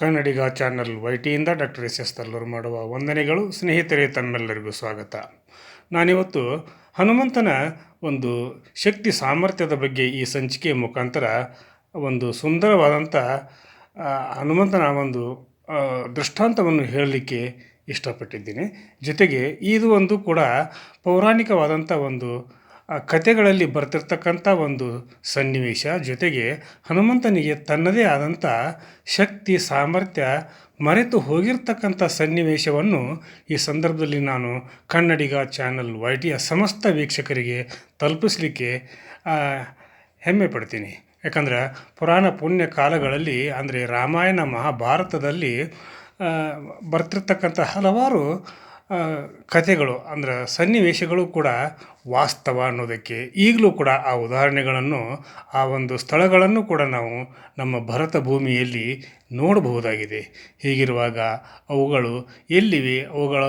ಕನ್ನಡಿಗ channel ವೈಟಿಯಿಂದ doctor S S Tallur ಮಾಡುವ ವಂದನೆಗಳು. ಸ್ನೇಹಿತರೇ, ತಮ್ಮೆಲ್ಲರಿಗೂ ಸ್ವಾಗತ. ನಾನಿವತ್ತು ಹನುಮಂತನ ಒಂದು ಶಕ್ತಿ ಸಾಮರ್ಥ್ಯದ ಬಗ್ಗೆ ಈ ಸಂಚಿಕೆಯ ಮುಖಾಂತರ ಒಂದು ಸುಂದರವಾದಂಥ ಹನುಮಂತನ ಒಂದು ದೃಷ್ಟಾಂತವನ್ನು ಹೇಳಲಿಕ್ಕೆ ಇಷ್ಟಪಟ್ಟಿದ್ದೀನಿ. ಜೊತೆಗೆ ಇದು ಒಂದು ಕೂಡ ಪೌರಾಣಿಕವಾದಂಥ ಒಂದು ಆ ಕಥೆಗಳಲ್ಲಿ ಬರ್ತಿರ್ತಕ್ಕಂಥ ಒಂದು ಸನ್ನಿವೇಶ ಜೊತೆಗೆ ಹನುಮಂತನಿಗೆ ತನ್ನದೇ ಆದಂಥ ಶಕ್ತಿ, ಸಾಮರ್ಥ್ಯ ಮರೆತು ಹೋಗಿರ್ತಕ್ಕಂಥ ಸನ್ನಿವೇಶವನ್ನು ಈ ಸಂದರ್ಭದಲ್ಲಿ ನಾನು ಕನ್ನಡಿಗ ಚಾನಲ್ ವೈ ಟಿಯ ಸಮಸ್ತ ವೀಕ್ಷಕರಿಗೆ ತಲುಪಿಸಲಿಕ್ಕೆ ಹೆಮ್ಮೆ ಪಡ್ತೀನಿ. ಯಾಕಂದ್ರೆ ಪುರಾಣ ಪುಣ್ಯ ಕಾಲಗಳಲ್ಲಿ, ಅಂದರೆ ರಾಮಾಯಣ ಮಹಾಭಾರತದಲ್ಲಿ ಬರ್ತಿರ್ತಕ್ಕಂಥ ಹಲವಾರು ಕಥೆಗಳು ಅಂದ್ರೆ ಸನ್ನಿವೇಶಗಳು ಕೂಡ ವಾಸ್ತವ ಅನ್ನೋದಕ್ಕೆ ಈಗಲೂ ಕೂಡ ಆ ಉದಾಹರಣೆಗಳನ್ನು, ಆ ಒಂದು ಸ್ಥಳಗಳನ್ನು ಕೂಡ ನಾವು ನಮ್ಮ ಭರತ ಭೂಮಿಯಲ್ಲಿ ನೋಡಬಹುದಾಗಿದೆ. ಹೀಗಿರುವಾಗ ಅವುಗಳು ಎಲ್ಲಿವೆ? ಅವುಗಳ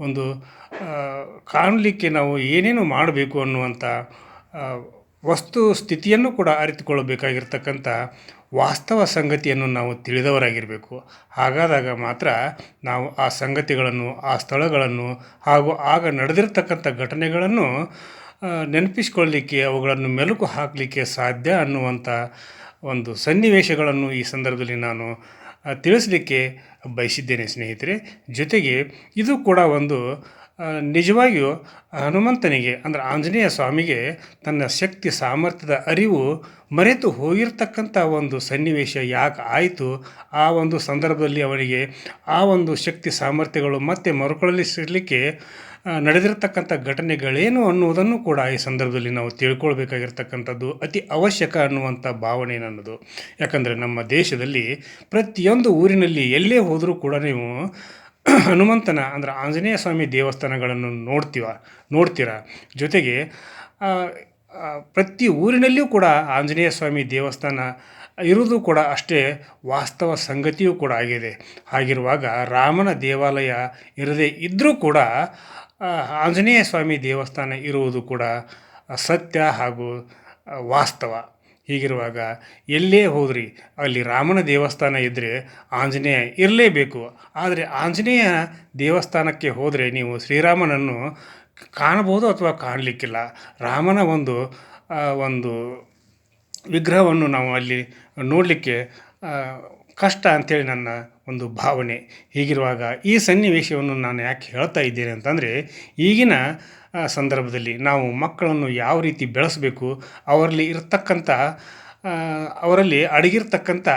ಒಂದು ಕಾಣಲಿಕ್ಕೆ ನಾವು ಏನೇನು ಮಾಡಬೇಕು ಅನ್ನುವಂಥ ವಸ್ತು ಸ್ಥಿತಿಯನ್ನು ಕೂಡ ಅರಿತುಕೊಳ್ಳಬೇಕಾಗಿರ್ತಕ್ಕಂಥ ವಾಸ್ತವ ಸಂಗತಿಯನ್ನು ನಾವು ತಿಳಿದವರಾಗಿರಬೇಕು. ಹಾಗಾದಾಗ ಮಾತ್ರ ನಾವು ಆ ಸಂಗತಿಗಳನ್ನು, ಆ ಸ್ಥಳಗಳನ್ನು ಹಾಗೂ ಆಗ ನಡೆದಿರ್ತಕ್ಕಂಥ ಘಟನೆಗಳನ್ನು ನೆನಪಿಸಿಕೊಳ್ಳಲಿಕ್ಕೆ ಅವುಗಳನ್ನು ಮೆಲುಕು ಹಾಕಲಿಕ್ಕೆ ಸಾಧ್ಯ ಅನ್ನುವಂಥ ಒಂದು ಸನ್ನಿವೇಶಗಳನ್ನು ಈ ಸಂದರ್ಭದಲ್ಲಿ ನಾನು ತಿಳಿಸಲಿಕ್ಕೆ ಬಯಸಿದ್ದೇನೆ ಸ್ನೇಹಿತರೆ. ಜೊತೆಗೆ ಇದು ಕೂಡ ಒಂದು ನಿಜವಾಗಿಯೂ ಹನುಮಂತನಿಗೆ, ಅಂದರೆ ಆಂಜನೇಯ ಸ್ವಾಮಿಗೆ ತನ್ನ ಶಕ್ತಿ ಸಾಮರ್ಥ್ಯದ ಅರಿವು ಮರೆತು ಹೋಗಿರ್ತಕ್ಕಂಥ ಒಂದು ಸನ್ನಿವೇಶ ಯಾಕೆ ಆಯಿತು? ಆ ಒಂದು ಸಂದರ್ಭದಲ್ಲಿ ಅವನಿಗೆ ಆ ಒಂದು ಶಕ್ತಿ ಸಾಮರ್ಥ್ಯಗಳು ಮತ್ತೆ ಮರುಕಳಿಸಲಿಕ್ಕೆ ನಡೆದಿರ್ತಕ್ಕಂಥ ಘಟನೆಗಳೇನು ಅನ್ನುವುದನ್ನು ಕೂಡ ಈ ಸಂದರ್ಭದಲ್ಲಿ ನಾವು ತಿಳ್ಕೊಳ್ಬೇಕಾಗಿರ್ತಕ್ಕಂಥದ್ದು ಅತಿ ಅವಶ್ಯಕ ಅನ್ನುವಂಥ ಭಾವನೆ ನನ್ನದು. ಯಾಕಂದರೆ ನಮ್ಮ ದೇಶದಲ್ಲಿ ಪ್ರತಿಯೊಂದು ಊರಿನಲ್ಲಿ ಎಲ್ಲೇ ಹೋದರೂ ಕೂಡ ನೀವು ಹನುಮಂತನ, ಅಂದರೆ ಆಂಜನೇಯ ಸ್ವಾಮಿ ದೇವಸ್ಥಾನಗಳನ್ನು ನೋಡ್ತೀವ, ನೋಡ್ತೀರ? ಜೊತೆಗೆ ಪ್ರತಿ ಊರಿನಲ್ಲಿಯೂ ಕೂಡ ಆಂಜನೇಯ ಸ್ವಾಮಿ ದೇವಸ್ಥಾನ ಇರುವುದು ಕೂಡ ಅಷ್ಟೇ ವಾಸ್ತವ ಸಂಗತಿಯೂ ಕೂಡ ಆಗಿದೆ. ಹಾಗಿರುವಾಗ ರಾಮನ ದೇವಾಲಯ ಇರದೇ ಇದ್ದರೂ ಕೂಡ ಆಂಜನೇಯ ಸ್ವಾಮಿ ದೇವಸ್ಥಾನ ಇರುವುದು ಕೂಡ ಸತ್ಯ ಹಾಗೂ ವಾಸ್ತವ. ಹೀಗಿರುವಾಗ ಎಲ್ಲೇ ಹೋದ್ರಿ, ಅಲ್ಲಿ ರಾಮನ ದೇವಸ್ಥಾನ ಇದ್ದರೆ ಆಂಜನೇಯ ಇರಲೇಬೇಕು. ಆದರೆ ಆಂಜನೇಯ ದೇವಸ್ಥಾನಕ್ಕೆ ಹೋದರೆ ನೀವು ಶ್ರೀರಾಮನನ್ನು ಕಾಣಬಹುದು ಅಥವಾ ಕಾಣಲಿಕ್ಕಿಲ್ಲ? ರಾಮನ ಒಂದು ಒಂದು ವಿಗ್ರಹವನ್ನು ನಾವು ಅಲ್ಲಿ ನೋಡಲಿಕ್ಕೆ ಕಷ್ಟ ಅಂಥೇಳಿ ನನ್ನ ಒಂದು ಭಾವನೆ. ಹೀಗಿರುವಾಗ ಈ ಸನ್ನಿವೇಶವನ್ನು ನಾನು ಯಾಕೆ ಹೇಳ್ತಾ ಇದ್ದೇನೆ ಅಂತಂದರೆ, ಈಗಿನ ಸಂದರ್ಭದಲ್ಲಿ ನಾವು ಮಕ್ಕಳನ್ನು ಯಾವ ರೀತಿ ಬೆಳೆಸಬೇಕು, ಅವರಲ್ಲಿ ಇರತಕ್ಕಂಥ ಅವರಲ್ಲಿ ಅಡಗಿರ್ತಕ್ಕಂಥ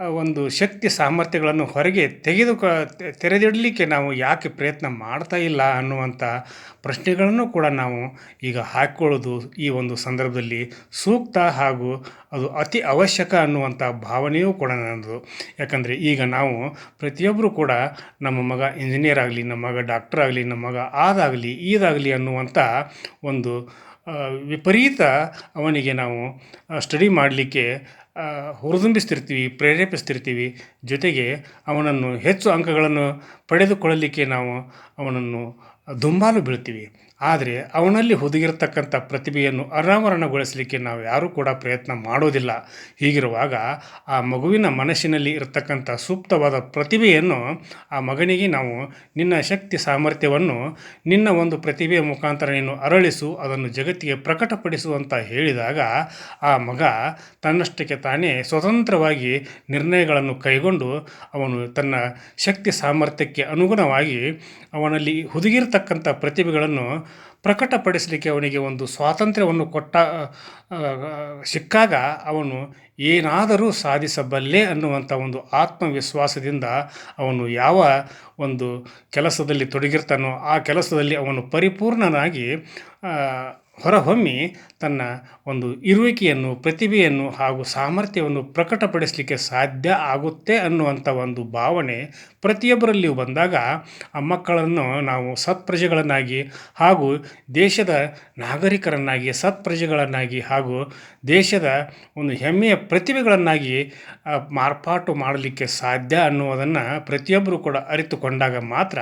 ಒಂದು ಶಕ್ತಿ ಸಾಮರ್ಥ್ಯಗಳನ್ನು ಹೊರಗೆ ತೆಗೆದು ತೆರೆದಿಡಲಿಕ್ಕೆ ನಾವು ಯಾಕೆ ಪ್ರಯತ್ನ ಮಾಡ್ತಾ ಇಲ್ಲ ಅನ್ನುವಂಥ ಪ್ರಶ್ನೆಗಳನ್ನು ಕೂಡ ನಾವು ಈಗ ಹಾಕ್ಕೊಳ್ಳೋದು ಈ ಒಂದು ಸಂದರ್ಭದಲ್ಲಿ ಸೂಕ್ತ ಹಾಗೂ ಅದು ಅತಿ ಅವಶ್ಯಕ ಅನ್ನುವಂಥ ಭಾವನೆಯೂ ಕೂಡ ನನ್ನದು. ಯಾಕಂದರೆ ಈಗ ನಾವು ಪ್ರತಿಯೊಬ್ಬರು ಕೂಡ ನಮ್ಮ ಮಗ ಇಂಜಿನಿಯರ್ ಆಗಲಿ, ನಮ್ಮ ಮಗ ಡಾಕ್ಟರ್ ಆಗಲಿ, ನಮ್ಮ ಮಗ ಆದಾಗಲಿ, ಈದಾಗಲಿ ಅನ್ನುವಂಥ ಒಂದು ವಿಪರೀತ ಅವನಿಗೆ ನಾವು ಸ್ಟಡಿ ಮಾಡಲಿಕ್ಕೆ ಹುರಿದುಂಬಿಸ್ತಿರ್ತೀವಿ ಪ್ರೇರೇಪಿಸ್ತಿರ್ತೀವಿ ಜೊತೆಗೆ ಅವನನ್ನು ಹೆಚ್ಚು ಅಂಕಗಳನ್ನು ಪಡೆದುಕೊಳ್ಳಲಿಕ್ಕೆ ನಾವು ಅವನನ್ನು ದುಂಬಾಲು ಬೀಳ್ತೀವಿ. ಆದರೆ ಅವನಲ್ಲಿ ಹುದುಗಿರ್ತಕ್ಕಂಥ ಪ್ರತಿಭೆಯನ್ನು ಅನಾವರಣಗೊಳಿಸಲಿಕ್ಕೆ ನಾವು ಯಾರೂ ಕೂಡ ಪ್ರಯತ್ನ ಮಾಡೋದಿಲ್ಲ. ಹೀಗಿರುವಾಗ ಆ ಮಗುವಿನ ಮನಸ್ಸಿನಲ್ಲಿ ಇರತಕ್ಕಂಥ ಸೂಕ್ತವಾದ ಪ್ರತಿಭೆಯನ್ನು ಆ ಮಗನಿಗೆ ನಾವು ನಿನ್ನ ಶಕ್ತಿ ಸಾಮರ್ಥ್ಯವನ್ನು, ನಿನ್ನ ಒಂದು ಪ್ರತಿಭೆಯ ಮುಖಾಂತರ ನೀನು ಅರಳಿಸು, ಅದನ್ನು ಜಗತ್ತಿಗೆ ಪ್ರಕಟಪಡಿಸು ಅಂತ ಹೇಳಿದಾಗ ಆ ಮಗ ತನ್ನಷ್ಟಕ್ಕೆ ತಾನೇ ಸ್ವತಂತ್ರವಾಗಿ ನಿರ್ಣಯಗಳನ್ನು ಕೈಗೊಂಡು ಅವನು ತನ್ನ ಶಕ್ತಿ ಸಾಮರ್ಥ್ಯಕ್ಕೆ ಅನುಗುಣವಾಗಿ ಅವನಲ್ಲಿ ಹುದುಗಿರ್ತಕ್ಕಂಥ ಪ್ರತಿಭೆಗಳನ್ನು ಪ್ರಕಟಪಡಿಸಲಿಕ್ಕೆ ಅವನಿಗೆ ಒಂದು ಸ್ವಾತಂತ್ರ್ಯವನ್ನು ಕೊಟ್ಟ ಸಿಕ್ಕಾಗ ಅವನು ಏನಾದರೂ ಸಾಧಿಸಬಲ್ಲೆ ಅನ್ನುವಂಥ ಒಂದು ಆತ್ಮವಿಶ್ವಾಸದಿಂದ ಅವನು ಯಾವ ಒಂದು ಕೆಲಸದಲ್ಲಿ ತೊಡಗಿರ್ತಾನೋ ಆ ಕೆಲಸದಲ್ಲಿ ಅವನು ಪರಿಪೂರ್ಣನಾಗಿ ಹೊರಹೊಮ್ಮಿ ತನ್ನ ಒಂದು ಇರುವಿಕೆಯನ್ನು, ಪ್ರತಿಭೆಯನ್ನು ಹಾಗೂ ಸಾಮರ್ಥ್ಯವನ್ನು ಪ್ರಕಟಪಡಿಸಲಿಕ್ಕೆ ಸಾಧ್ಯ ಆಗುತ್ತೆ ಅನ್ನುವಂಥ ಒಂದು ಭಾವನೆ ಪ್ರತಿಯೊಬ್ಬರಲ್ಲಿಯೂ ಬಂದಾಗ ಆ ಮಕ್ಕಳನ್ನು ನಾವು ಸತ್ಪ್ರಜೆಗಳನ್ನಾಗಿ ಹಾಗೂ ದೇಶದ ನಾಗರಿಕರನ್ನಾಗಿ, ಸತ್ಪ್ರಜೆಗಳನ್ನಾಗಿ ಹಾಗೂ ದೇಶದ ಒಂದು ಹೆಮ್ಮೆಯ ಪ್ರತಿಭೆಗಳನ್ನಾಗಿ ಮಾರ್ಪಾಟು ಮಾಡಲಿಕ್ಕೆ ಸಾಧ್ಯ ಅನ್ನುವುದನ್ನು ಪ್ರತಿಯೊಬ್ಬರು ಕೂಡ ಅರಿತುಕೊಂಡಾಗ ಮಾತ್ರ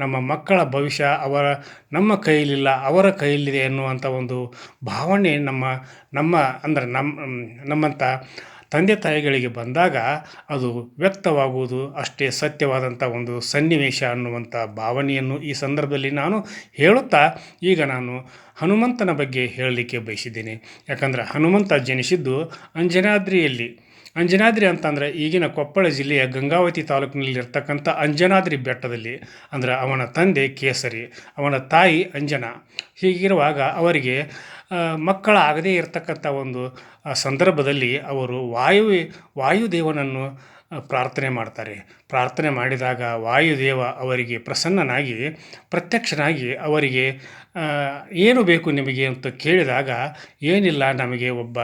ನಮ್ಮ ಮಕ್ಕಳ ಭವಿಷ್ಯ ಅವರ, ನಮ್ಮ ಕೈಯಲ್ಲಿಲ್ಲ, ಅವರ ಕೈಯಲ್ಲಿದೆ ಎನ್ನುವಂಥ ಒಂದು ಭಾವನೆ ನಮ್ಮ ನಮ್ಮ ಅಂದರೆ ನಮ್ಮ ನಮ್ಮಂಥ ತಂದೆ ತಾಯಿಗಳಿಗೆ ಬಂದಾಗ ಅದು ವ್ಯಕ್ತವಾಗುವುದು ಅಷ್ಟೇ ಸತ್ಯವಾದಂಥ ಒಂದು ಸನ್ನಿವೇಶ ಅನ್ನುವಂಥ ಭಾವನೆಯನ್ನು ಈ ಸಂದರ್ಭದಲ್ಲಿ ನಾನು ಹೇಳುತ್ತಾ ಈಗ ನಾನು ಹನುಮಂತನ ಬಗ್ಗೆ ಹೇಳಲಿಕ್ಕೆ ಬಯಸಿದ್ದೇನೆ. ಯಾಕಂದರೆ ಹನುಮಂತ ಜನಿಸಿದ್ದು ಅಂಜನಾದ್ರಿಯಲ್ಲಿ. ಅಂಜನಾದ್ರಿ ಅಂತಂದರೆ ಈಗಿನ ಕೊಪ್ಪಳ ಜಿಲ್ಲೆಯ ಗಂಗಾವತಿ ತಾಲೂಕಿನಲ್ಲಿರ್ತಕ್ಕಂಥ ಅಂಜನಾದ್ರಿ ಬೆಟ್ಟದಲ್ಲಿ, ಅಂದರೆ ಅವನ ತಂದೆ ಕೇಸರಿ, ಅವನ ತಾಯಿ ಅಂಜನಾ. ಹೀಗಿರುವಾಗ ಅವರಿಗೆ ಮಕ್ಕಳಾಗದೇ ಇರತಕ್ಕಂಥ ಒಂದು ಸಂದರ್ಭದಲ್ಲಿ ಅವರು ವಾಯು, ವಾಯುದೇವನನ್ನು ಪ್ರಾರ್ಥನೆ ಮಾಡ್ತಾರೆ. ಪ್ರಾರ್ಥನೆ ಮಾಡಿದಾಗ ವಾಯುದೇವ ಅವರಿಗೆ ಪ್ರಸನ್ನನಾಗಿ, ಪ್ರತ್ಯಕ್ಷನಾಗಿ ಅವರಿಗೆ ಏನು ಬೇಕು ನಿಮಗೆ ಅಂತ ಕೇಳಿದಾಗ, ಏನಿಲ್ಲ ನಮಗೆ ಒಬ್ಬ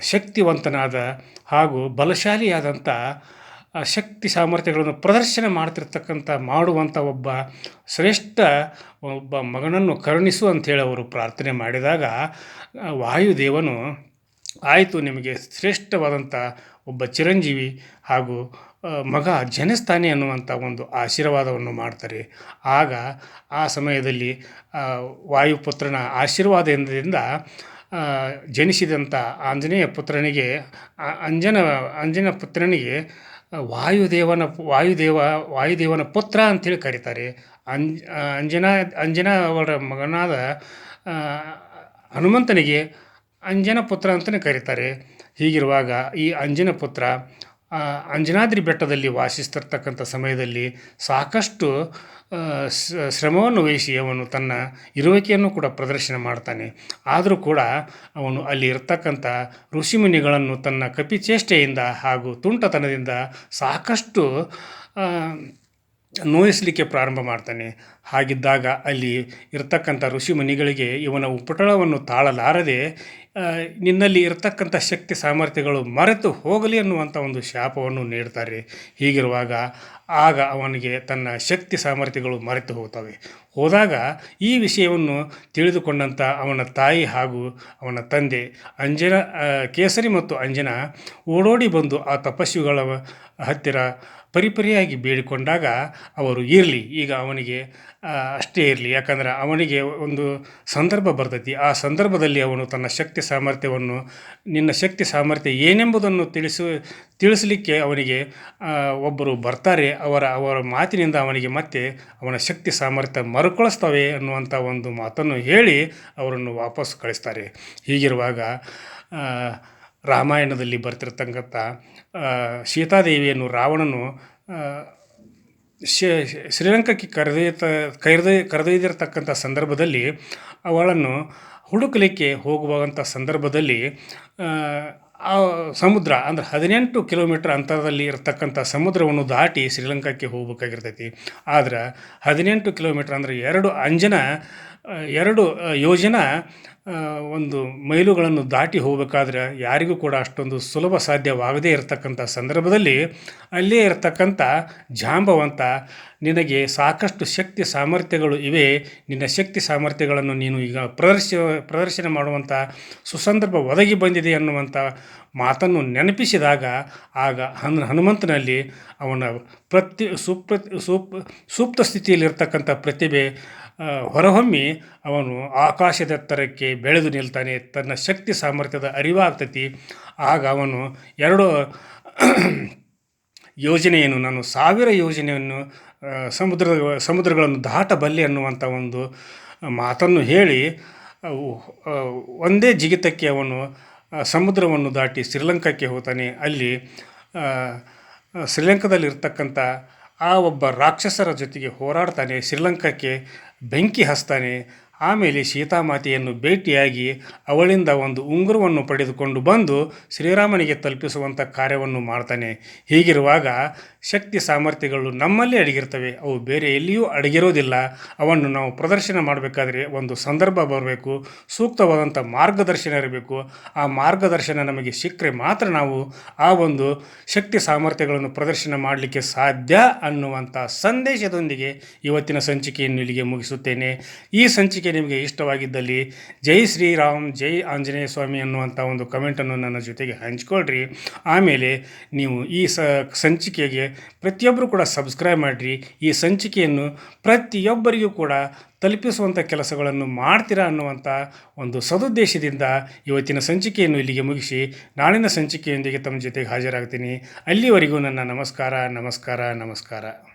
ಶಕ್ತಿವಂತನಾದ ಹಾಗೂ ಬಲಶಾಲಿಯಾದಂಥ ಶಕ್ತಿ ಸಾಮರ್ಥ್ಯಗಳನ್ನು ಪ್ರದರ್ಶನ ಮಾಡ್ತಿರ್ತಕ್ಕಂಥ ಮಾಡುವಂಥ ಒಬ್ಬ ಶ್ರೇಷ್ಠ ಒಬ್ಬ ಮಗನನ್ನು ಕರುಣಿಸು ಅಂಥೇಳಿ ಅವರು ಪ್ರಾರ್ಥನೆ ಮಾಡಿದಾಗ ವಾಯುದೇವನು ಆಯಿತು ನಿಮಗೆ ಶ್ರೇಷ್ಠವಾದಂಥ ಒಬ್ಬ ಚಿರಂಜೀವಿ ಹಾಗೂ ಮಗ ಜನಿಸ್ತಾನೆ ಅನ್ನುವಂಥ ಒಂದು ಆಶೀರ್ವಾದವನ್ನು ಮಾಡ್ತಾರೆ. ಆಗ ಆ ಸಮಯದಲ್ಲಿ ವಾಯುಪುತ್ರನ ಆಶೀರ್ವಾದದಿಂದ ಜನಿಸಿದಂಥ ಆಂಜನೇಯ ಪುತ್ರನಿಗೆ ಅಂಜನ ಅಂಜನ ಪುತ್ರನಿಗೆ ವಾಯುದೇವನ, ವಾಯುದೇವ, ವಾಯುದೇವನ ಪುತ್ರ ಅಂತೇಳಿ ಕರೀತಾರೆ. ಅಂಜ, ಅಂಜನಾ ಅಂಜನಾ ಅವರ ಮಗನಾದ ಹನುಮಂತನಿಗೆ ಅಂಜನ ಪುತ್ರ ಅಂತಲೇ ಕರೀತಾರೆ. ಹೀಗಿರುವಾಗ ಈ ಅಂಜನ ಪುತ್ರ ಅಂಜನಾದ್ರಿ ಬೆಟ್ಟದಲ್ಲಿ ವಾಸಿಸ್ತಿರ್ತಕ್ಕಂಥ ಸಮಯದಲ್ಲಿ ಸಾಕಷ್ಟು ಶ್ರಮವನ್ನು ವಹಿಸಿ ಅವನು ತನ್ನ ಇರುವಿಕೆಯನ್ನು ಕೂಡ ಪ್ರದರ್ಶನ ಮಾಡ್ತಾನೆ. ಆದರೂ ಕೂಡ ಅವನು ಅಲ್ಲಿ ಇರ್ತಕ್ಕಂಥ ಋಷಿಮುನಿಗಳನ್ನು ತನ್ನ ಕಪಿಚೇಷ್ಟೆಯಿಂದ ಹಾಗೂ ತುಂಟತನದಿಂದ ಸಾಕಷ್ಟು ನೋಯಿಸಲಿಕ್ಕೆ ಪ್ರಾರಂಭ ಮಾಡ್ತಾನೆ. ಹಾಗಿದ್ದಾಗ ಅಲ್ಲಿ ಇರತಕ್ಕಂಥ ಋಷಿಮುನಿಗಳಿಗೆ ಇವನ ಉಪಟಳವನ್ನು ತಾಳಲಾರದೆ ನಿನ್ನಲ್ಲಿ ಇರತಕ್ಕಂಥ ಶಕ್ತಿ ಸಾಮರ್ಥ್ಯಗಳು ಮರೆತು ಹೋಗಲಿ ಅನ್ನುವಂಥ ಒಂದು ಶಾಪವನ್ನು ನೀಡ್ತಾರೆ. ಹೀಗಿರುವಾಗ ಆಗ ಅವನಿಗೆ ತನ್ನ ಶಕ್ತಿ ಸಾಮರ್ಥ್ಯಗಳು ಮರೆತು ಹೋಗ್ತವೆ ಹೋದಾಗ ಈ ವಿಷಯವನ್ನು ತಿಳಿದುಕೊಂಡಂಥ ಅವನ ತಾಯಿ ಹಾಗೂ ಅವನ ತಂದೆ ಅಂಜನ ಕೇಸರಿ ಮತ್ತು ಅಂಜನ ಓಡೋಡಿ ಬಂದು ಆ ತಪಸ್ವಿಗಳ ಹತ್ತಿರ ಪರಿಪರಿಯಾಗಿ ಬೇಡಿಕೊಂಡಾಗ ಅವರು ಇರಲಿ, ಈಗ ಅವನಿಗೆ ಅಷ್ಟೇ ಇರಲಿ. ಯಾಕಂದ್ರೆ ಅವನಿಗೆ ಒಂದು ಸಂದರ್ಭ ಬರ್ತೈತಿ. ಆ ಸಂದರ್ಭದಲ್ಲಿ ಅವನು ತನ್ನ ಶಕ್ತಿ ಸಾಮರ್ಥ್ಯವನ್ನು, ನಿನ್ನ ಶಕ್ತಿ ಸಾಮರ್ಥ್ಯ ಏನೆಂಬುದನ್ನು ತಿಳಿಸು, ತಿಳಿಸಲಿಕ್ಕೆ ಅವನಿಗೆ ಒಬ್ಬರು ಬರ್ತಾರೆ. ಅವರ ಅವರ ಮಾತಿನಿಂದ ಅವನಿಗೆ ಮತ್ತೆ ಅವನ ಶಕ್ತಿ ಸಾಮರ್ಥ್ಯ ಮರುಕಳಿಸ್ತವೆ ಅನ್ನುವಂಥ ಒಂದು ಮಾತನ್ನು ಹೇಳಿ ಅವರನ್ನು ವಾಪಸ್ ಕಳಿಸ್ತಾರೆ. ಹೀಗಿರುವಾಗ ರಾಮಾಯಣದಲ್ಲಿ ಬರ್ತಿರ್ತಕ್ಕಂಥ ಸೀತಾದೇವಿಯನ್ನು ರಾವಣನು ಶ್ರೀಲಂಕಾಕ್ಕೆ ಕರೆದೊಯ್ತ ಕರೆದೊಯ್ ಕರೆದೊಯ್ದಿರತಕ್ಕಂಥ ಸಂದರ್ಭದಲ್ಲಿ ಅವಳನ್ನು ಹುಡುಕಲಿಕ್ಕೆ ಹೋಗುವಂಥ ಸಂದರ್ಭದಲ್ಲಿ, ಆ ಸಮುದ್ರ ಅಂದ್ರೆ ಹದಿನೆಂಟು ಕಿಲೋಮೀಟ್ರ್ ಅಂತರದಲ್ಲಿ ಇರತಕ್ಕಂಥ ಸಮುದ್ರವನ್ನು ದಾಟಿ ಶ್ರೀಲಂಕಾಕ್ಕೆ ಹೋಗ್ಬೇಕಾಗಿರ್ತೈತಿ. ಆದ್ರೆ ಹದಿನೆಂಟು ಕಿಲೋಮೀಟ್ರ್ ಅಂದರೆ ಎರಡು ಅಂಜನ ಎರಡು ಯೋಜನ ಒಂದು ಮೈಲುಗಳನ್ನು ದಾಟಿ ಹೋಗಬೇಕಾದ್ರೆ ಯಾರಿಗೂ ಕೂಡ ಅಷ್ಟೊಂದು ಸುಲಭ ಸಾಧ್ಯವಾಗದೇ ಇರತಕ್ಕಂಥ ಸಂದರ್ಭದಲ್ಲಿ ಅಲ್ಲೇ ಇರತಕ್ಕಂಥ ಜಾಂಬವಂತ, ನಿನಗೆ ಸಾಕಷ್ಟು ಶಕ್ತಿ ಸಾಮರ್ಥ್ಯಗಳು ಇವೆ, ನಿನ್ನ ಶಕ್ತಿ ಸಾಮರ್ಥ್ಯಗಳನ್ನು ನೀನು ಈಗ ಪ್ರದರ್ಶ, ಪ್ರದರ್ಶನ ಮಾಡುವಂಥ ಸುಸಂದರ್ಭ ಒದಗಿ ಬಂದಿದೆ ಅನ್ನುವಂಥ ಮಾತನ್ನು ನೆನಪಿಸಿದಾಗ ಆಗ ಹನ್, ಹನುಮಂತನಲ್ಲಿ ಅವನ ಪ್ರತಿ ಸುಪ್ರ ಸೂಪ್ ಸೂಕ್ತ ಸ್ಥಿತಿಯಲ್ಲಿರ್ತಕ್ಕಂಥ ಪ್ರತಿಭೆ ಹೊರಹೊಮ್ಮಿ ಅವನು ಆಕಾಶದೆತ್ತರಕ್ಕೆ ಬೆಳೆದು ನಿಲ್ತಾನೆ, ತನ್ನ ಶಕ್ತಿ ಸಾಮರ್ಥ್ಯದ ಅರಿವಾಗ್ತೈತಿ. ಆಗ ಅವನು ಎರಡು ಯೋಜನೆಯನ್ನು, ನಾನು ಸಾವಿರ ಯೋಜನೆಯನ್ನು ಸಮುದ್ರ, ಸಮುದ್ರಗಳನ್ನು ದಾಟಬಲ್ಲೆ ಅನ್ನುವಂಥ ಒಂದು ಮಾತನ್ನು ಹೇಳಿ ಒಂದೇ ಜಿಗಿತಕ್ಕೆ ಅವನು ಸಮುದ್ರವನ್ನು ದಾಟಿ ಶ್ರೀಲಂಕಾಕ್ಕೆ ಹೋಗ್ತಾನೆ. ಅಲ್ಲಿ ಶ್ರೀಲಂಕಾದಲ್ಲಿರ್ತಕ್ಕಂಥ ಆ ಒಬ್ಬ ರಾಕ್ಷಸರ ಜೊತೆಗೆ ಹೋರಾಡ್ತಾನೆ, ಶ್ರೀಲಂಕಾಕ್ಕೆ ಬೆಂಕಿ ಹಚ್ತಾನೆ. ಆಮೇಲೆ ಸೀತಾಮಾತೆಯನ್ನು ಭೇಟಿಯಾಗಿ ಅವಳಿಂದ ಒಂದು ಉಂಗುರವನ್ನು ಪಡೆದುಕೊಂಡು ಬಂದು ಶ್ರೀರಾಮನಿಗೆ ತಲುಪಿಸುವಂಥ ಕಾರ್ಯವನ್ನು ಮಾಡ್ತಾನೆ. ಹೀಗಿರುವಾಗ ಶಕ್ತಿ ಸಾಮರ್ಥ್ಯಗಳು ನಮ್ಮಲ್ಲೇ ಅಡಗಿರ್ತವೆ. ಅವು ಬೇರೆ ಎಲ್ಲಿಯೂ ಅಡಗಿರೋದಿಲ್ಲ. ಅವನ್ನು ನಾವು ಪ್ರದರ್ಶನ ಮಾಡಬೇಕಾದ್ರೆ ಒಂದು ಸಂದರ್ಭ ಬರಬೇಕು. ಸೂಕ್ತವಾದಂಥ ಮಾರ್ಗದರ್ಶನ ಇರಬೇಕು. ಆ ಮಾರ್ಗದರ್ಶನ ನಮಗೆ ಸಿಕ್ಕರೆ ಮಾತ್ರ ನಾವು ಆ ಒಂದು ಶಕ್ತಿ ಸಾಮರ್ಥ್ಯಗಳನ್ನು ಪ್ರದರ್ಶನ ಮಾಡಲಿಕ್ಕೆ ಸಾಧ್ಯ ಅನ್ನುವಂಥ ಸಂದೇಶದೊಂದಿಗೆ ಇವತ್ತಿನ ಸಂಚಿಕೆಯನ್ನು ಇಲ್ಲಿಗೆ ಮುಗಿಸುತ್ತೇನೆ. ಈ ಸಂಚಿಕೆ ನಿಮಗೆ ಇಷ್ಟವಾಗಿದ್ದಲ್ಲಿ? ಜೈ ಶ್ರೀರಾಮ್, ಜೈ ಆಂಜನೇಯ ಸ್ವಾಮಿ ಅನ್ನುವಂಥ ಒಂದು ಕಮೆಂಟನ್ನು ನನ್ನ ಜೊತೆಗೆ ಹಂಚ್ಕೊಳ್ರಿ. ಆಮೇಲೆ ನೀವು ಈ ಸ, ಸಂಚಿಕೆಗೆ ಪ್ರತಿಯೊಬ್ಬರು ಕೂಡ ಸಬ್ಸ್ಕ್ರೈಬ್ ಮಾಡಿರಿ. ಈ ಸಂಚಿಕೆಯನ್ನು ಪ್ರತಿಯೊಬ್ಬರಿಗೂ ಕೂಡ ತಲುಪಿಸುವಂಥ ಕೆಲಸಗಳನ್ನು ಮಾಡ್ತೀರಾ ಅನ್ನುವಂಥ ಒಂದು ಸದುದ್ದೇಶದಿಂದ ಇವತ್ತಿನ ಸಂಚಿಕೆಯನ್ನು ಇಲ್ಲಿಗೆ ಮುಗಿಸಿ ನಾಳಿನ ಸಂಚಿಕೆಯೊಂದಿಗೆ ತಮ್ಮ ಜೊತೆಗೆ ಹಾಜರಾಗ್ತೀನಿ. ಅಲ್ಲಿವರೆಗೂ ನನ್ನ ನಮಸ್ಕಾರ ನಮಸ್ಕಾರ ನಮಸ್ಕಾರ.